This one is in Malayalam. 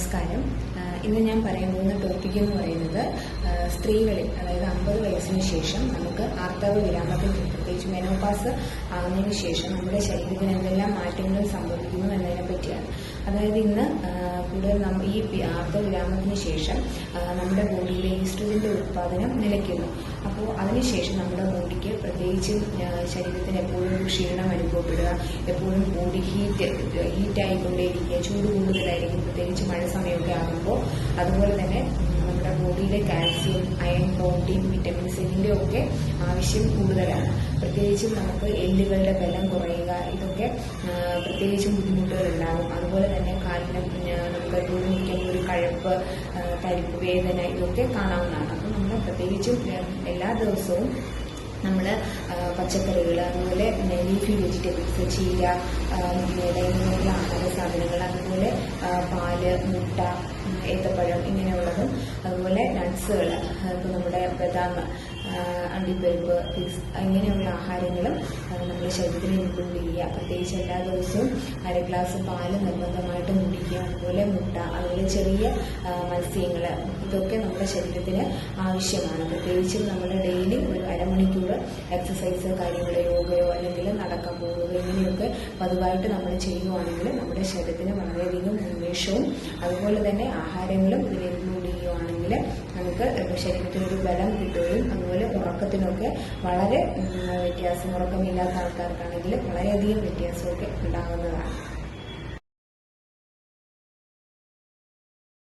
നമസ്കാരം. ഇന്ന് ഞാൻ പറയാൻ പോകുന്ന ടോപ്പിക് എന്ന് പറയുന്നത് സ്ത്രീകളിൽ അതായത് അമ്പത് വയസ്സിന് ശേഷം നമുക്ക് ആർത്തവ വിരാമത്തിൽ പ്രത്യേകിച്ച് മെനോപാസ് ആകുന്നതിന് ശേഷം നമ്മുടെ ശരീരത്തിന് എന്തെല്ലാം മാറ്റങ്ങൾ സംഭവിക്കുന്നു എന്നതിനെ പറ്റിയാണ്. അതായത് ഇന്ന് കൂടുതൽ ഈ ആർത്തവ വിരാമത്തിന് ശേഷം നമ്മുടെ ബോഡിയിലെ ഈസ്ട്രജന്റെ ഉത്പാദനം നിലയ്ക്കുന്നു. അപ്പോൾ അതിനുശേഷം നമ്മുടെ ബോഡിക്ക് പ്രത്യേകിച്ച് ശരീരത്തിന് എപ്പോഴും ക്ഷീണം അനുഭവപ്പെടുക എപ്പോഴും ബോഡി ഹീറ്റ് ഹീറ്റ് ആയിക്കൊണ്ടേയിരിക്കുക ചൂട് കൂടുതലായിരിക്കും മഴ സമയമൊക്കെ ആകുമ്പോൾ അതുപോലെ തന്നെ നമ്മുടെ ബോഡിയിലെ കാൽസ്യം അയൺ പ്രോട്ടീൻ വിറ്റമിൻസ് ഇതിന്റെ ഒക്കെ ആവശ്യം കൂടുതലാണ്. പ്രത്യേകിച്ചും നമുക്ക് എല്ലുകളുടെ ബലം കുറയുക ഇതൊക്കെ പ്രത്യേകിച്ചും ബുദ്ധിമുട്ടുകൾ ഉണ്ടാകും. അതുപോലെ തന്നെ കാലിന് നമുക്ക് നിൽക്കുന്ന ഒരു കഴപ്പ് തരിപ്പ് വേദന ഇതൊക്കെ കാണാവുന്നതാണ്. അപ്പം നമ്മൾ പ്രത്യേകിച്ചും എല്ലാ ദിവസവും നമ്മൾ പച്ചക്കറികൾ അതുപോലെ ലീഫി വെജിറ്റബിൾസ് ചീര പിന്നെ ആഹാര സാധനങ്ങൾ അതുപോലെ മുട്ട ഏത്തപ്പഴം ഇങ്ങനെയുള്ളതും. അതുപോലെ നട്ട്സുകൾ ഇപ്പോൾ നമ്മുടെ ബദാം അണ്ടിപ്പരിപ്പ് പിസ് ഇങ്ങനെയുള്ള ആഹാരങ്ങളും നമ്മുടെ ശരീരത്തിന് ഇൻക്ലൂഡ് ചെയ്യുക പ്രത്യേകിച്ച് എല്ലാ ദിവസവും അര ഗ്ലാസ് പാൽ നിർബന്ധമായിട്ട് മുടിക്കുക അതുപോലെ മുട്ട അതുപോലെ ചെറിയ മത്സ്യങ്ങൾ ഇതൊക്കെ നമ്മുടെ ശരീരത്തിന് ആവശ്യമാണ്. പ്രത്യേകിച്ച് നമ്മൾ ഡെയിലി ഒരു അരമണിക്കൂർ എക്സസൈസ് കാര്യങ്ങൾ യോഗയോ അല്ലെങ്കിൽ നടക്കാൻ പോവുക ഇങ്ങനെയൊക്കെ പതിവായിട്ട് നമ്മൾ ചെയ്യുവാണെങ്കിൽ നമ്മുടെ ശരീരത്തിന് വളരെയധികം ഉന്മേഷവും അതുപോലെ തന്നെ ആഹാരങ്ങളും ഇതിൽ ഇൻക്ലൂഡ് ചെയ്യുവാണെങ്കിൽ നമുക്ക് ശരീരത്തിനൊരു ബലം കിട്ടുകയും അതുപോലെ ഉറക്കത്തിനൊക്കെ വളരെ വ്യത്യാസം ഉറക്കമില്ലാത്ത ആൾക്കാർക്കാണെങ്കിൽ വളരെയധികം വ്യത്യാസമൊക്കെ ഉണ്ടാകുന്നതാണ്.